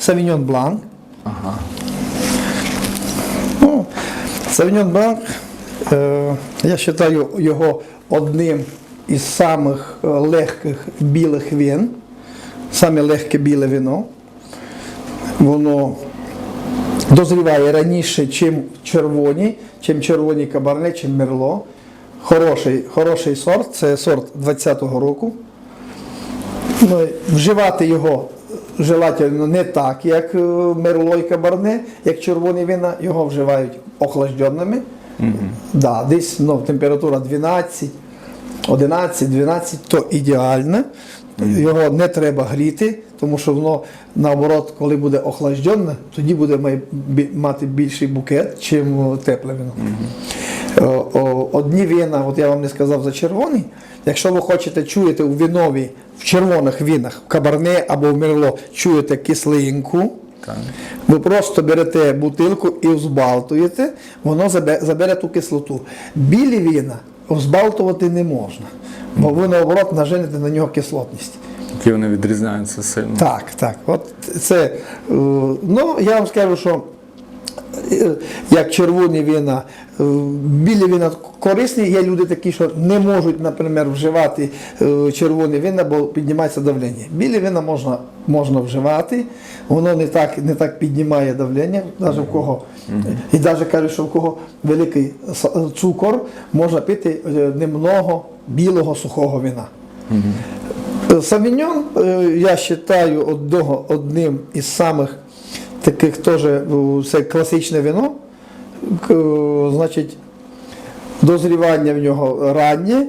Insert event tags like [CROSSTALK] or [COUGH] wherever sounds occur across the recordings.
Савіньон Бланк. Ага. Ну, Савіньон Бланк, е, я вважаю його одним із самих е, легких білих вин. Саме легке біле вино. Воно дозріває раніше, чим червоні, чим червоні кабарне, чим мерло. Хороший, хороший сорт, це сорт 20-го року. Ну, вживати його желательно не так, як е, мерло і кабарне, як червоні вина, його вживають охлажденими. Да, десь ну, температура 12, 11, 12, то ідеально. Його не треба гріти, тому що воно наоборот, коли буде охлажденне, тоді буде мати більший букет, чим тепле вино. О, Одні вина, от я вам не сказав за червоний. Якщо ви хочете чуєте у винові, в червоних вінах, в кабарне або в мерло, чуєте кислинку, Так. ви просто берете бутилку і взбалтуєте, воно забе- забере ту кислоту. Білі віна взбалтувати не можна, бо ви наоборот наженете на нього кислотність. Які вони відрізняються сильно. Так, так. От це, е, ну, я вам скажу, що е, як червоні вина, е, білі вина корисні, є люди такі, що не можуть, наприклад, вживати е, червоні вина, бо піднімається давлення. Білі вина можна, можна вживати, воно не так, не так піднімає давлення, навіть в кого. І навіть кажуть, що в кого великий цукор, можна пити е, немного білого сухого вина. Савіньон, я вважаю одним із самих таких теж це класичне вино. Значить, дозрівання в нього раннє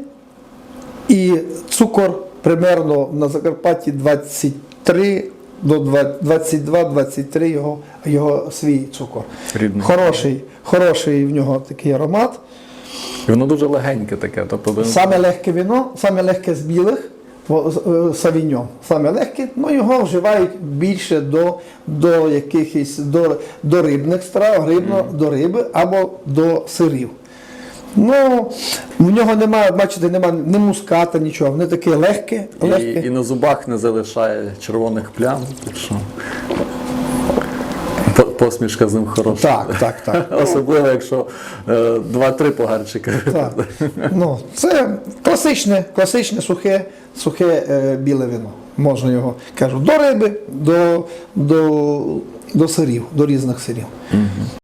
і цукор примерно на Закарпатті 23 до 22-23 його, його свій цукор. Рідний. Хороший, хороший в нього такий аромат. І воно дуже легеньке таке. Тобто Саме легке вино, саме легке з білих, е, савіньон. Саме легке, ну його вживають більше до, до якихось до, до рибних страв, рибно, до риби або до сирів. Ну, в нього немає, бачите, немає ні муската, нічого. вони таке легке, легке. і, і на зубах не залишає червоних плям. Так що посмішка з ним хороша. Так, так, так. [LAUGHS] Особливо, якщо е, два-три погарчика. Так. Ну, це класичне, класичне сухе, сухе е, біле вино. Можна його кажу, до риби, до, до, до сирів, до різних сирів.